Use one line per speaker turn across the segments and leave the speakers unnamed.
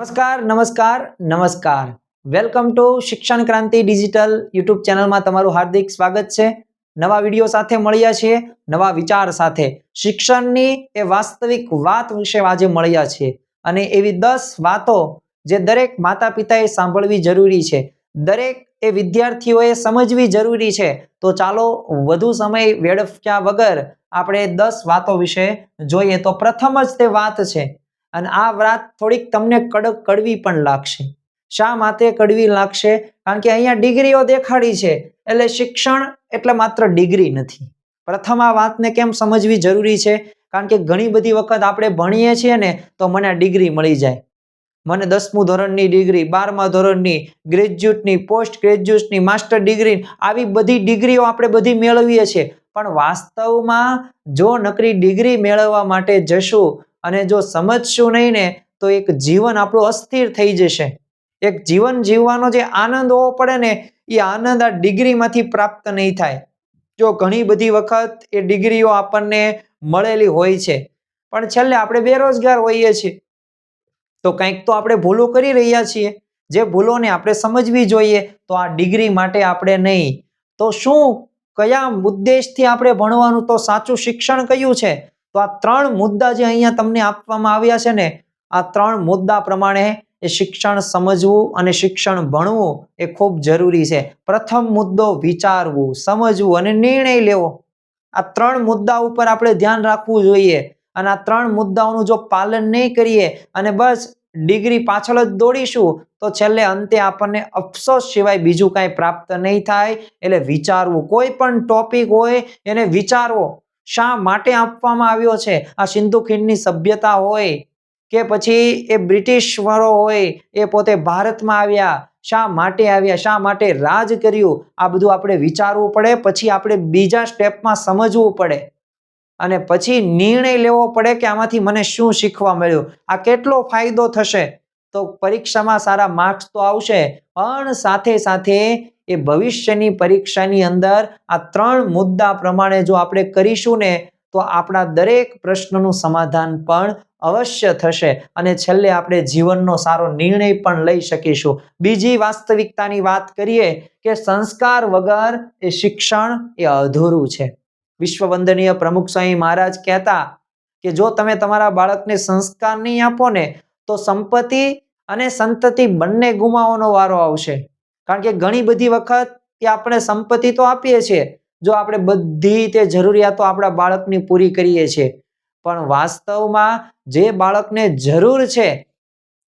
નમસ્કાર નમસ્કાર નમસ્કાર. વેલકમ ટુ શિક્ષણ ક્રાંતિ ડિજિટલ યુટ્યુબ ચેનલમાં તમારું હાર્દિક સ્વાગત છે. નવા વીડિયો સાથે મળ્યા છીએ, નવા વિચાર સાથે. શિક્ષણની એ વાસ્તવિક વાત વિશે આજે મળ્યા છીએ. અને એવી દસ વાતો જે દરેક માતા પિતાએ સાંભળવી જરૂરી છે. દરેક એ વિદ્યાર્થીઓએ સમજવી જરૂરી છે. તો ચાલો, વધુ સમય વેડફ્યા વગર આપણે દસ વાતો વિશે જોઈએ. તો પ્રથમ જ તે વાત છે. અને આ વાત થોડીક તમને કડક કડવી પણ લાગશે. શા માટે કડવી લાગશે? કારણ કે અહીંયા ડિગ્રીઓ દેખાડી છે. એટલે શિક્ષણ એટલે માત્ર ડિગ્રી નથી. પ્રથમ આ વાતને કેમ સમજવી જરૂરી છે? કારણ કે ઘણી બધી વખત આપણે ભણીએ છીએ ને, તો મને ડિગ્રી મળી જાય. મને દસમું ધોરણની ડિગ્રી, બારમા ધોરણની ગ્રેજ્યુએટની પોસ્ટ ગ્રેજ્યુએટની માસ્ટર ડિગ્રી, આવી બધી ડિગ્રીઓ આપણે બધી મેળવીએ છીએ. પણ વાસ્તવમાં જો નકરી ડિગ્રી મેળવવા માટે જશું અને જો સમજશું નહીં ને, તો એક જીવન આપણું અસ્થિર થઈ જશે. એક જીવન જીવવાનો જે આનંદ હોવો પડે ને, એ આનંદ આ ડિગ્રીમાંથી પ્રાપ્ત નહીં થાય. જો ઘણી બધી વખત એ ડિગ્રીઓ આપણને મળેલી હોય છે. પણ છેલ્લે આપણે બેરોજગાર હોઈએ છીએ. તો કંઈક તો આપણે ભૂલો કરી રહ્યા છીએ. જે ભૂલોને આપણે સમજવી જોઈએ, તો આ ડિગ્રી માટે આપણે નહીં. તો શું, કયા ઉદ્દેશથી આપણે ભણવાનું? તો સાચું શિક્ષણ કયું છે? તો આ ત્રણ મુદ્દા જે અહીંયા તમને આપવામાં આવ્યા છે ને, આ ત્રણ મુદ્દા પ્રમાણે એ શિક્ષણ સમજવું અને શિક્ષણ ભણવું એ ખૂબ જરૂરી છે. પ્રથમ મુદ્દો વિચારવું, સમજવું અને નિર્ણય લેવો. આ ત્રણ મુદ્દા ઉપર આપણે ધ્યાન રાખવું જોઈએ અને આ ત્રણ મુદ્દાઓનું જો પાલન નહીં કરીએ અને બસ ડિગ્રી પાછળ જ દોડીશું, તો છેલ્લે અંતે આપણને અફસોસ સિવાય બીજું કાંઈ પ્રાપ્ત નહીં થાય. એટલે વિચારવું કોઈ પણ ટોપિક હોય એને વિચારવો. શા માટે આપવામાં આવ્યો છે? આ સિંધુ ખીણની સભ્યતા હોય કે પછી એ બ્રિટિશ વાળો હોય, એ પોતે ભારતમાં આવ્યા, શા માટે આવ્યા, શા માટે રાજ કર્યું? આ બધું આપણે વિચારવું પડે, પછી આપણે બીજા સ્ટેપમાં સમજવું પડે. અને પછી નિર્ણય લેવો પડે કે આમાંથી મને શું શીખવા મળ્યું? આ કેટલો ફાયદો થશે? તો પરીક્ષામાં સારા માર્ક્સ તો આવશે, પણ સાથે સાથે એ ભવિષ્યની પરીક્ષાની અંદર આ ત્રણ મુદ્દા પ્રમાણે જો આપણે કરીશું ને, તો આપણા દરેક પ્રશ્નનું સમાધાન પણ અવશ્ય થશે અને છેલ્લે આપણે જીવનનો સારો નિર્ણય પણ લઈ શકીશું. બીજી વાસ્તવિકતાની વાત કરીએ કે સંસ્કાર વગર એ શિક્ષણ એ અધૂરું છે. વિશ્વવંદનીય પ્રમુખ સ્વામી મહારાજ કહેતા કે જો તમે તમારા બાળકને સંસ્કાર નહીં આપો ને, તો સંપત્તિ અને સંતતિ બંને ગુમાવવાનો વારો આવશે. કારણ કે ઘણી બધી વખત એ આપણે સંપત્તિ તો આપીએ છીએ, જો આપણે બધી તે જરૂરિયાતો આપણા બાળકની પૂરી કરીએ છીએ. પણ વાસ્તવમાં જે બાળકને જરૂર છે,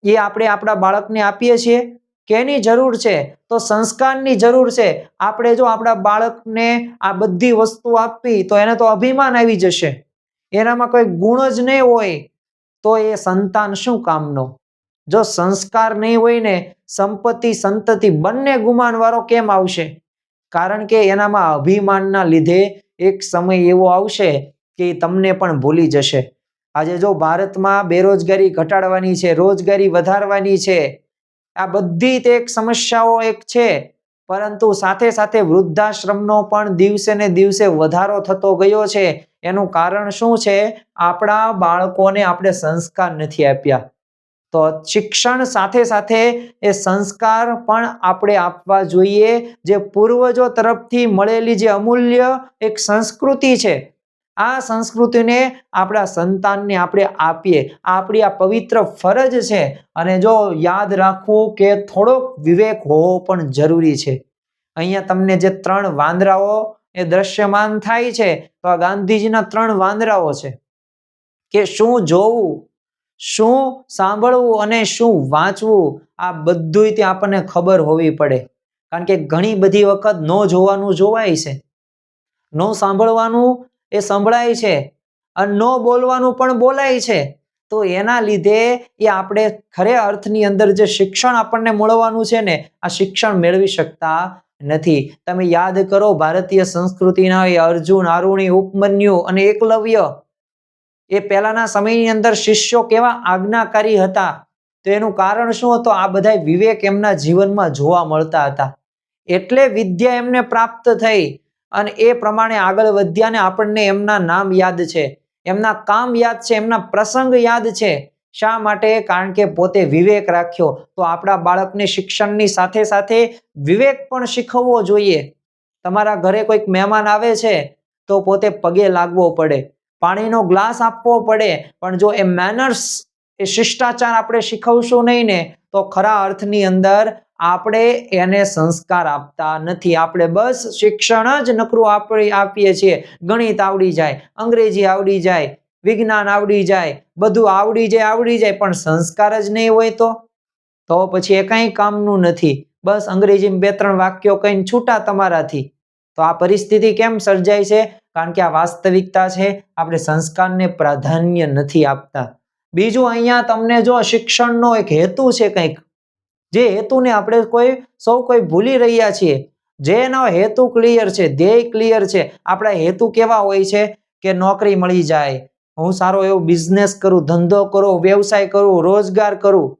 એ આપણે આપણા બાળકને આપીએ છીએ કેની જરૂર છે? તો સંસ્કારની જરૂર છે. આપણે જો આપણા બાળકને આ બધી વસ્તુ આપવી તો એને તો અભિમાન આવી જશે. એનામાં કોઈ ગુણ જ નહીં હોય, તો એ સંતાન શું કામનો? જો સંસ્કાર નહીં હોય ને, સંપત્તિ, સંતતિ બંને ગુમાનવાળો કેમ આવશે? કારણ કે એનામાં અભિમાનના લીધે એક સમય એવો આવશે કે તમને પણ ભૂલી જશે. આજે જો ભારતમાં બેરોજગારી ઘટાડવાની છે, રોજગારી વધારવાની છે, આ બધી તે એક સમસ્યાઓ એક છે. પરંતુ સાથે સાથે વૃદ્ધાશ્રમનો પણ દિવસે ને દિવસે વધારો થતો ગયો છે. એનું કારણ શું છે? આપણા બાળકોને આપણે સંસ્કાર નથી આપ્યા. તો શિક્ષણ સાથે સાથે એ સંસ્કાર પણ આપણે આપવા જોઈએ. જે પૂર્વજો તરફથી મળેલી જે અમૂલ્ય એક સંસ્કૃતિ છે, આ સંસ્કૃતિને આપણા સંતાનને આપણે આપીએ. આપણી આ પવિત્ર ફરજ છે અને જો યાદ રાખવું કે થોડોક વિવેક હોવો પણ જરૂરી છે. અહીંયા તમને જે ત્રણ વાંદરાઓ એ દ્રશ્યમાન થાય છે, તો આ ગાંધીજીના ત્રણ વાંદરાઓ છે કે શું જોવું? શું સાંભળવું અને શું વાંચવું, આ બધું ત્યાં આપણને ખબર હોવી પડે. કારણ કે ઘણી બધી વખત ન જોવાનું જોવાય છે. ન સાંભળવાનું એ સંભળાય છે અને ન બોલવાનું પણ બોલાય છે. તો એના લીધે એ આપણે ખરે અર્થની અંદર જે શિક્ષણ આપણને મળવાનું છે ને, આ શિક્ષણ મેળવી શકતા નથી. તમે યાદ કરો, ભારતીય સંસ્કૃતિના એ અર્જુન આરુણી ઉપમન્યુ અને એકલવ્ય એ પહેલાના સમયની અંદર શિષ્યો કેવા આજ્ઞાકારી હતા? તો એનું કારણ શું હતું? આ બધા વિવેક એમના જીવનમાં જોવા મળતા હતા. એટલે વિદ્યા એમને પ્રાપ્ત થઈ અને એ પ્રમાણે આગળ વધ્યા ને આપણને એમના નામ યાદ છે. એમના કામ યાદ છે, એમના પ્રસંગ યાદ છે. શા માટે? કારણ કે પોતે વિવેક રાખ્યો. તો આપણા બાળકને શિક્ષણની સાથે સાથે વિવેક પણ શીખવવો જોઈએ. તમારા ઘરે કોઈક મહેમાન આવે છે, તો પોતે પગે લાગવો પડે. પાણીનો ગ્લાસ આપવો પડે. પણ જો એ મેનર્સ એ શિષ્ટાચાર આપણે શીખવશું નહીં ને, તો ખરા અર્થની અંદર આપણે એને સંસ્કાર આપતા નથી. આપણે બસ શિક્ષણ જ નકરું આપણે આપીએ છીએ. ગણિત આવડી જાય, અંગ્રેજી આવડી જાય, વિજ્ઞાન આવડી જાય, બધું આવડી જાય આવડી જાય, પણ સંસ્કાર જ નહીં હોય તો? તો પછી એ કંઈ કામનું નથી. બસ અંગ્રેજીમાં બે ત્રણ વાક્યો કહીને છૂટા તમારાથી. તો આ પરિસ્થિતિ કેમ સર્જાય છે? કારણ કે આ વાસ્તવિકતા છે, આપણે સંસ્કારને પ્રાધાન્ય નથી આપતા. બીજું અહીંયા તમને જો શિક્ષણનો એક હેતુ છે કંઈક, જે હેતુને આપણે કોઈ, સૌ કોઈ ભૂલી રહ્યા છીએ, જેનો હેતુ ક્લિયર છે, ધ્યેય ક્લિયર છે, આપણા હેતુ કેવા હોય છે કે નોકરી મળી જાય, હું સારો એવો બિઝનેસ કરું, ધંધો કરું, વ્યવસાય કરું, રોજગાર કરું.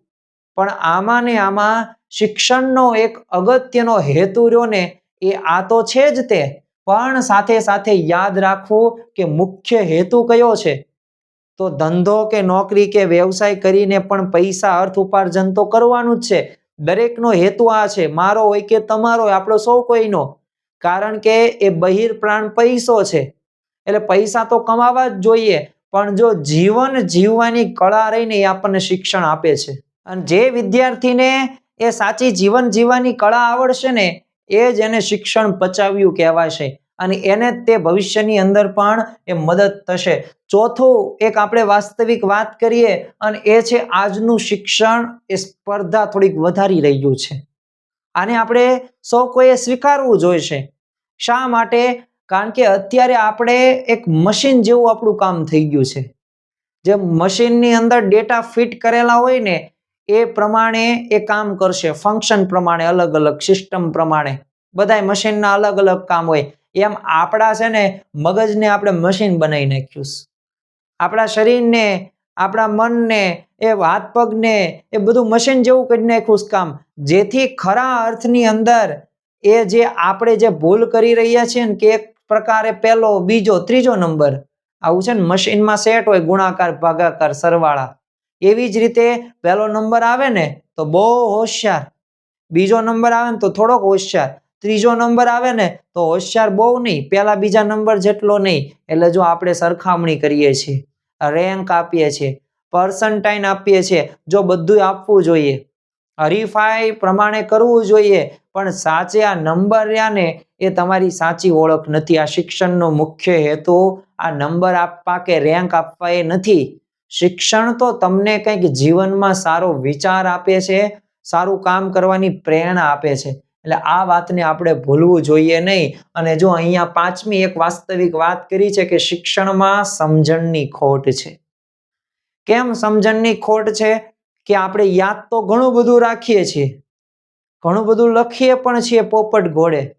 પણ આમાં ને આમાં શિક્ષણનો એક અગત્યનો હેતુ રહ્યો ને, એ આ તો છે જ તે. પણ સાથે સાથે યાદ રાખવું કે મુખ્ય હેતુ કયો છે? તો ધંધો કે નોકરી કે વ્યવસાય કરીને પણ પૈસા અર્થ ઉપાર્જન તો કરવાનું જ છે. દરેકનો હેતુ આ છે, મારો હોય કે તમારો હોય, આપણો સૌ કોઈનો. કારણ કે એ બહિર પ્રાણ પૈસો છે. એટલે પૈસા તો કમાવા જ જોઈએ, પણ જો જીવન જીવવાની કળા રહીને એ આપણને શિક્ષણ આપે છે. અને જે વિદ્યાર્થીને એ સાચી જીવન જીવવાની કળા આવડશે ને એ જ એને શિક્ષણ પચાવ્યું કહેવાશે. અને એને તે ભવિષ્યની અંદર પણ એ મદદ થશે. ચોથું એક આપણે વાસ્તવિક વાત કરીએ અને એ છે આજનું શિક્ષણ એ સ્પર્ધા થોડીક વધારી રહ્યું છે. આને આપણે સૌ કોઈએ સ્વીકારવું જોઈશે. શા માટે? કારણ કે અત્યારે આપણે એક મશીન જેવું આપણું કામ થઈ ગયું છે. જે મશીનની અંદર ડેટા ફિટ કરેલા હોય ને એ પ્રમાણે એ કામ કરશે. ફંક્શન પ્રમાણે અલગ અલગ સિસ્ટમ પ્રમાણે. બધાય મશીનના અલગ અલગ કામ હોય. એમ આપણા છે ને, મગજને આપણે મશીન બનાવી નાખ્યું આપણા શરીરને, આપણા મનને, એ હાથ પગને, એ બધું મશીન જેવું કરી નાખ્યું કામ. જેથી ખરા અર્થની અંદર એ જે આપણે જે ભૂલ કરી રહ્યા છીએ ને, કે એક પ્રકારે પહેલો, બીજો, ત્રીજો નંબર. આવું છે ને મશીનમાં સેટ હોય ગુણાકાર, ભાગાકાર, સરવાળા. એવી જ રીતે પહેલો નંબર આવે ને, તો બહુ હોશિયાર. બીજો નંબર આવે ને, તો થોડોક હોશિયાર. ત્રીજો નંબર આવે ને, તો હોશિયાર બહુ નહીં. પહેલા બીજા નંબર જેટલો નહીં. એટલે જો આપણે સરખામણી કરીએ છીએ રેન્ક આપીએ છીએ પર્સન્ટાઇન આપીએ છીએ, જો બધું આપવું જોઈએ. હરીફાઈ પ્રમાણે કરવું જોઈએ, પણ સાચે આ નંબર રહ્યા ને, એ તમારી સાચી ઓળખ નથી. આ શિક્ષણનો મુખ્ય હેતુ આ નંબર આપવા કે રેન્ક આપવા એ નથી. શિક્ષણ તો તમને કંઈક જીવનમાં સારો વિચાર આપે છે, સારું કામ કરવાની પ્રેરણા આપે છે. એટલે આ વાતને આપણે ભૂલવું જોઈએ નહીં. અને જો અહીંયા પાંચમી એક વાસ્તવિક વાત કરી છે કે શિક્ષણમાં સમજણની ખોટ છે. કેમ સમજણની ખોટ છે? કે આપણે યાદ તો ઘણું બધું રાખીએ છીએ. ઘણું બધું લખીએ પણ છીએ પોપટ ઘોડે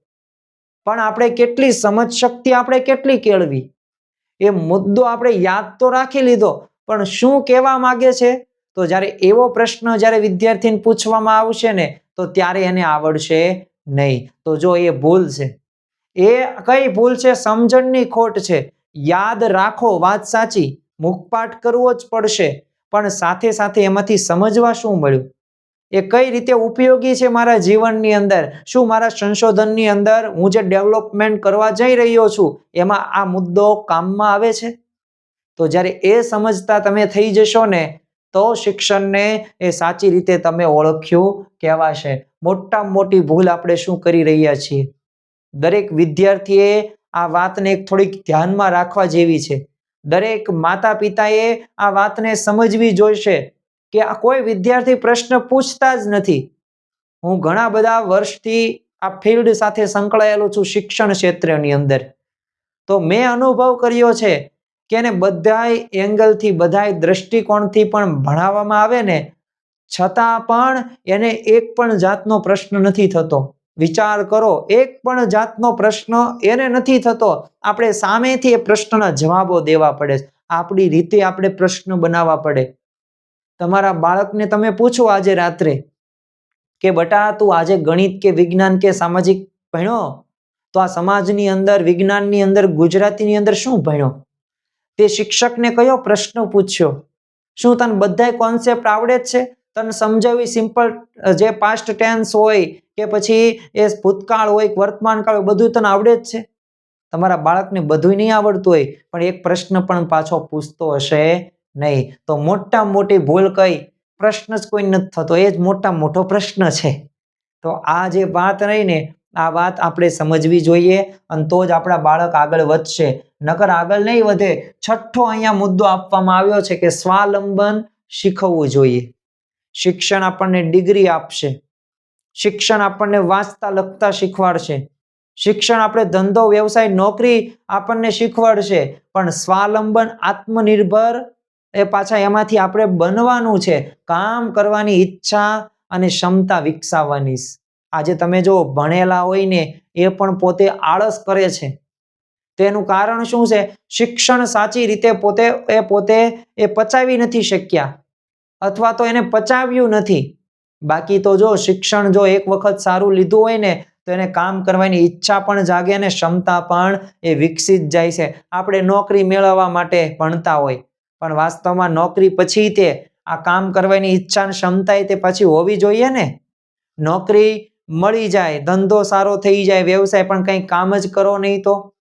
પણ આપણે કેટલી સમજ શક્તિ આપણે કેટલી કેળવી? એ મુદ્દો આપણે યાદ તો રાખી લીધો. પણ શું કહેવા માગે છે? તો જ્યારે એવો પ્રશ્ન જ્યારે વિદ્યાર્થીને પૂછવામાં આવશે ને, તો ત્યારે એને આવડશે નહીં. તો જો એ ભૂલ છે, એ કઈ ભૂલ છે સમજણની ખોટ છે, યાદ રાખો વાત સાચી, મુખપાઠ કરવો જ પડશે, પણ સાથે સાથે એમાંથી સમજવા શું મળ્યું? એ કઈ રીતે ઉપયોગી છે મારા જીવનની અંદર? શું મારા સંશોધનની અંદર હું જે ડેવલપમેન્ટ કરવા જઈ રહ્યો છું, એમાં આ મુદ્દો કામમાં આવે છે? તો જ્યારે એ સમજતા તમે થઈ જશો ને, તો શિક્ષણને એ સાચી રીતે તમે ઓળખ્યું કહેવાશે. મોટામાં મોટી ભૂલ આપણે શું કરી રહ્યા છીએ? દરેક વિદ્યાર્થીએ આ વાતને થોડીક ધ્યાનમાં રાખવા જેવી છે. દરેક માતા પિતાએ આ વાતને સમજવી જોઈશે કે આ કોઈ વિદ્યાર્થી પ્રશ્ન પૂછતા જ નથી. હું ઘણા બધા વર્ષથી આ ફિલ્ડ સાથે સંકળાયેલો છું શિક્ષણ ક્ષેત્રની અંદર. તો મેં અનુભવ કર્યો છે કે એને બધાય એંગલથી બધાય દ્રષ્ટિકોણથી પણ ભણાવવામાં આવે ને, છતાં પણ એને એક પણ જાતનો પ્રશ્ન નથી થતો. વિચાર કરો, એક પણ જાતનો પ્રશ્ન એને નથી થતો. આપણે સામેથી એ પ્રશ્નના જવાબો દેવા પડે આપણી રીતે આપણે પ્રશ્ન બનાવવા પડે. તમારા બાળકને તમે પૂછો આજે રાત્રે કે, બટા, તું આજે ગણિત કે વિજ્ઞાન કે સામાજિક ભણ્યો? તો આ સમાજની અંદર, વિજ્ઞાનની અંદર, ગુજરાતીની અંદર શું ભણ્યો? તે શિક્ષકને કયો પ્રશ્ન પૂછ્યો? શું તને બધાય કોન્સેપ્ટ આવડે જ છે? તને સમજાવી સિમ્પલ જે પાસ્ટ ટેન્સ હોય કે પછી એ ભૂતકાળ હોય, કે વર્તમાન કાળ હોય બધું તને આવડે જ છે? તમારા બાળકને બધું નહીં આવડતું હોય, પણ એક પ્રશ્ન પણ પાછો પૂછતો હશે નહીં. તો મોટા મોટી ભૂલ કઈ? પ્રશ્ન જ કોઈ નથી થતો, એ જ મોટા મોટો પ્રશ્ન છે. તો આ જે વાત રહી ને આ વાત આપણે સમજવી જોઈએ અને તો જ આપણા બાળક આગળ વધશે. નકર આગળ નહીં વધે, છઠ્ઠો અહીંયા મુદ્દો આપવામાં આવ્યો છે કે સ્વાવલંબન શીખવવું જોઈએ. શિક્ષણ આપણને ડિગ્રી આપશે. શિક્ષણ આપણને વાંચતા, લખતા શીખવાડશે. શિક્ષણ આપણે ધંધો, વ્યવસાય, નોકરી આપણને શીખવાડશે. પણ સ્વાવલંબન આત્મનિર્ભર એ પાછા એમાંથી આપણે બનવાનું છે. કામ કરવાની ઈચ્છા અને ક્ષમતા વિકસાવવાની આજે તમે જો ભણેલા હોય ને, એ પણ પોતે આળસ કરે છે. તેનું કારણ શું છે? શિક્ષણ સાચી રીતે પોતે, એ પોતે, એ પચાવી નથી શક્યા. અથવા તો એને પચાવ્યું નથી. બાકી તો જો શિક્ષણ જો એક વખત સારું લીધું હોય ને, તો એને કામ કરવાની ઈચ્છા પણ જાગે અને ક્ષમતા પણ એ વિકસિત જાય છે. આપણે નોકરી મેળવવા માટે ભણતા હોય. પણ વાસ્તવમાં નોકરી પછી તે આ કામ કરવાની ઈચ્છા અને ક્ષમતા તે પછી હોવી જોઈએ ને? નોકરી મળી જાય, ધંધો સારો થઈ જાય, વ્યવસાય પણ કંઈ કામ જ કરો નહીં તો?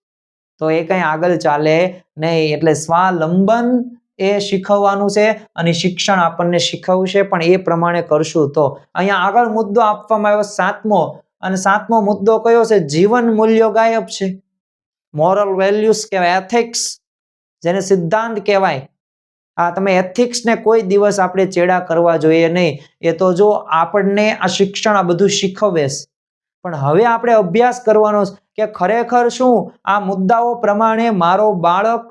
તો એ કંઈ આગળ ચાલે નહીં, એટલે સ્વાવલંબન એ શીખવવાનું છે અને શિક્ષણ આપણને શીખવશે, પણ એ પ્રમાણે કરશું તો. અહીંયા આગળ મુદ્દો આપવામાં આવ્યો સાતમો, અને સાતમો મુદ્દો કયો છે? જીવન મૂલ્યો ગાયબ છે. મોરલ વેલ્યુઝ કહેવાય એથિક્સ જેને સિદ્ધાંત કહેવાય. આ તમે એથિક્સને કોઈ દિવસ આપણે ચેડા કરવા જોઈએ નહીં. એ તો જો આપણને આ શિક્ષણ આ બધું શીખવેશ પણ હવે આપણે અભ્યાસ કરવાનો કે ખરેખર શું? આ મુદ્દાઓ પ્રમાણે મારો બાળક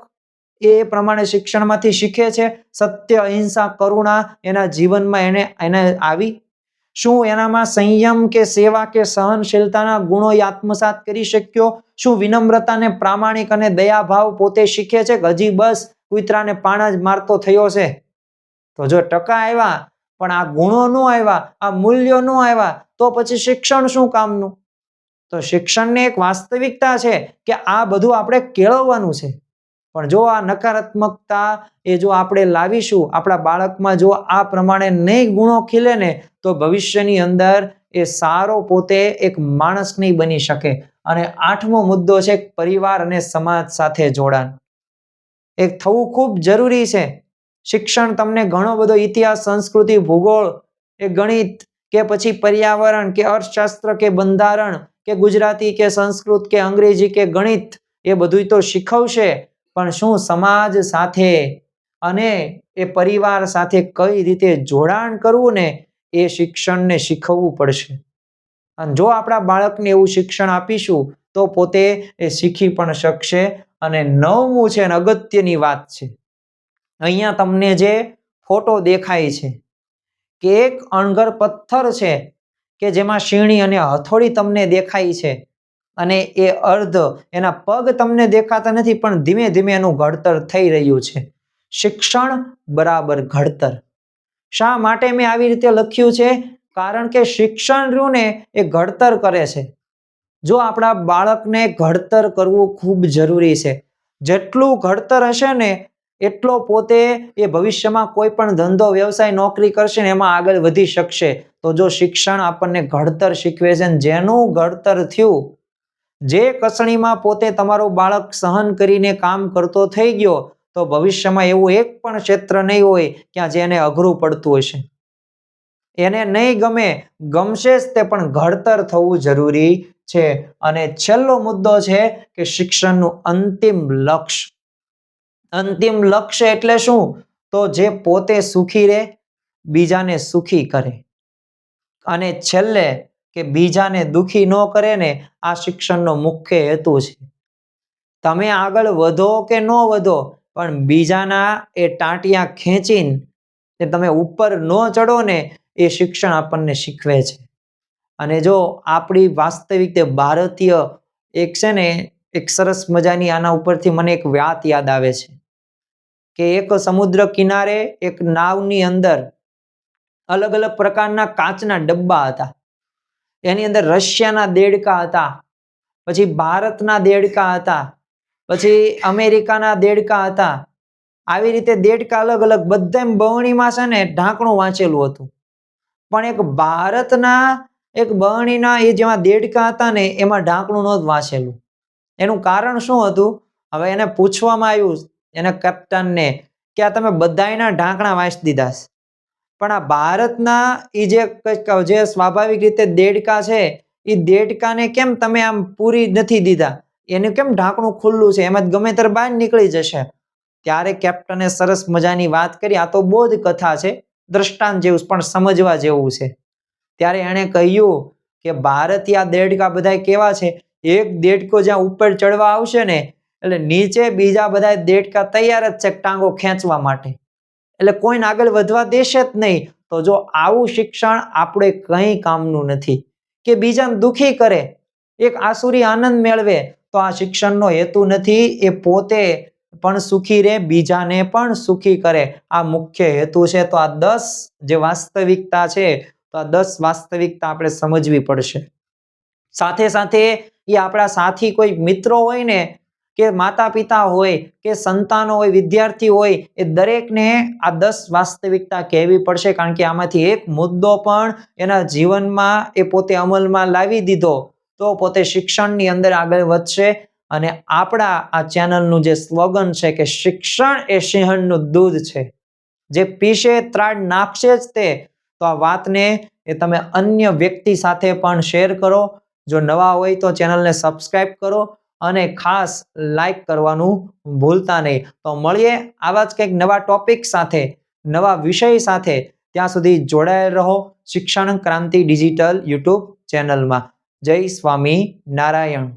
એ પ્રમાણે શિક્ષણમાંથી શીખે છે? સત્ય, અહિંસા, કરુણા એના જીવનમાં એને એને આવી? શું એનામાં સંયમ કે સેવા કે સહનશીલતાના ગુણો આત્મસાત કરી શક્યો? શું વિનમ્રતાને પ્રામાણિક અને દયાભાવ પોતે શીખે છે? હજી બસ કૂતરાને પાણા જ મારતો થયો છે. તો જો ટકા આવ્યા, પણ આ ગુણો ન આવ્યા, આ મૂલ્યો ન આવ્યા, તો પછી શિક્ષણ શું કામનું? તો શિક્ષણની એક વાસ્તવિકતા છે કે આ બધું આપણે કેળવવાનું છે. પણ જો આ નકારાત્મકતા એ જો આપણે લાવીશું, આપણા બાળકમાં જો આ પ્રમાણે નહીં ગુણો ખીલે ને, તો ભવિષ્યની અંદર એ સારો પોતે એક માણસ નહીં બની શકે. અને આઠમો મુદ્દો છે પરિવાર અને સમાજ સાથે જોડાણ. એક થવું ખૂબ જરૂરી છે. શિક્ષણ તમને ઘણો બધો ઇતિહાસ, સંસ્કૃતિ, ભૂગોળ એ ગણિત કે પછી પર્યાવરણ કે અર્થશાસ્ત્ર કે બંધારણ કે ગુજરાતી કે સંસ્કૃત કે અંગ્રેજી કે ગણિત એ બધું તો શીખવશે. પણ શું સમાજ સાથે અને એ પરિવાર સાથે કઈ રીતે જોડાણ કરવું ને એ શિક્ષણને શીખવવું પડશે. અને જો આપણા બાળકને એવું શિક્ષણ આપીશું તો પોતે એ શીખી પણ શકશે અને નવમું છે અને અગત્યની વાત છે. અહીંયા તમને જે ફોટો દેખાય છે કે એક અણઘર પથ્થર છે કે જેમાં શીણી અને હથોડી તમને દેખાય છે અને એ અર્ધ એના પગ તમને દેખાતા નથી પણ ધીમે ધીમે એનું ઘડતર થઈ રહ્યું છે. શિક્ષણ બરાબર ઘડતર. શા માટે મેં આવી રીતે લખ્યું છે? કારણ કે શિક્ષણ રહ્યું ને એ ઘડતર કરે છે. જો આપણા બાળકને ઘડતર કરવું ખૂબ જરૂરી છે. જેટલું ઘડતર હશે ને, એટલો પોતે એ ભવિષ્યમાં કોઈ પણ ધંધો, વ્યવસાય, નોકરી કરશે ને, એમાં આગળ વધી શકશે. તો જો શિક્ષણ આપણને ઘડતર શીખવે છે જેનું ઘડતર થયું, જે કસણીમાં પોતે તમારું બાળક સહન કરીને કામ કરતો થઈ ગયો, તો ભવિષ્યમાં એવું એક પણ ક્ષેત્ર નહીં હોય ક્યાં જેને અઘરું પડતું હશે. એને નહીં ગમે, ગમશે જ તે, પણ ઘડતર થવું જરૂરી છે. અને છેલ્લો મુદ્દો છે કે શિક્ષણનું અંતિમ લક્ષ્ય. અંતિમ લક્ષ્ય એટલે શું? તો જે પોતે સુખી રહે, બીજાને સુખી કરે. અને છેલ્લે કે બીજાને દુખી ન કરે ને આ શિક્ષણનો મુખ્ય હેતુ છે. તમે આગળ વધો કે ન વધો, પણ બીજાના એ ટાંટિયા ખેંચીને તમે ઉપર ન ચડો ને એ શિક્ષણ આપણને શીખવે છે. અને જો આપણી વાસ્તવિક ભારતીય એક છે ને, એક સરસ મજાની આના ઉપરથી મને એક વાત યાદ આવે છે કે એક સમુદ્ર કિનારે એક નાવની અંદર અલગ અલગ પ્રકારના કાચના ડબ્બા હતા. એની અંદર રશિયાના દેડકા હતા, પછી ભારતના દેડકા હતા, પછી અમેરિકાના દેડકા હતા. આવી રીતે દેડકા અલગ અલગ, બધા બવણીમાં છે ને ઢાંકણું વાંચેલું હતું. પણ એક ભારતના એક બરણીના એ જેમાં દેડકા હતા ને, એમાં ઢાંકણું નહોતું વાંચેલું એનું કારણ શું હતું? હવે એને પૂછવામાં આવ્યું, એને કેપ્ટનને, કે આ તમે બધાયના ઢાંકણા વાંચી દીધા પણ આ ભારતના એ જે કંઈક, જે સ્વાભાવિક રીતે દેડકા છે એ દેડકાને કેમ તમે આમ પૂરી નથી દીધા? એનું કેમ ઢાંકણું ખુલ્લું છે? એમાં ગમે ત્યારે બહાર નીકળી જશે. ત્યારે કેપ્ટને સરસ મજાની વાત કરી. આ તો બોધ કથા છે. દ્રષ્ટાંત જેવું પણ સમજવા જેવું છે. ત્યારે એણે કહ્યું કે ભારતીય દેડકા બધા કેવા છે? એક દેડકો જ્યાં ઉપર ચડવા આવશે ને, એટલે નીચે બીજા બધા દેડકા તૈયાર જ છે ટાંગો ખેંચવા માટે. એટલે કોઈને આગળ વધવા દેશે જ નહીં. તો જો આવું શિક્ષણ આપણે કંઈ કામનું નથી. કે બીજાને દુખી કરે, એક આસુરી આનંદ મેળવે, તો આ શિક્ષણનો હેતુ નથી, એ પોતે પણ સુખી રહે, બીજાને પણ સુખી કરે. આ મુખ્ય હેતુ છે. તો આ દસ જે વાસ્તવિકતા છે તો આ દસ વાસ્તવિકતા આપણે સમજવી પડશે. સાથે સાથે એ આપણા સાથી કોઈ મિત્રો હોય ને, કે માતા પિતા હોય, કે સંતાનો હોય, વિદ્યાર્થી હોય, એ દરેકને આ દસ વાસ્તવિકતા કહેવી પડશે કારણ કે આમાંથી એક મુદ્દો પણ એના જીવનમાં એ પોતે અમલમાં લાવી દીધો તો પોતે શિક્ષણની અંદર આગળ વધશે અને આપણા આ ચેનલનું જે સ્લોગન છે કે શિક્ષણ એ સિંહણનું દૂધ છે. જે પીશે, ત્રાડ, નાખશે જ તે તો આ વાતને એ તમે અન્ય વ્યક્તિ સાથે પણ શેર કરો. જો નવા હોય તો ચેનલને સબસ્ક્રાઈબ કરો અને ખાસ લાઈક કરવાનું ભૂલતા નહીં. તો મળીએ આવા જ કંઈક નવા ટોપિક સાથે, નવા વિષય સાથે. ત્યાં સુધી જોડાયેલ રહો શિક્ષણ ક્રાંતિ ડિજિટલ યુટ્યુબ ચેનલમાં. જય સ્વામી નારાયણ.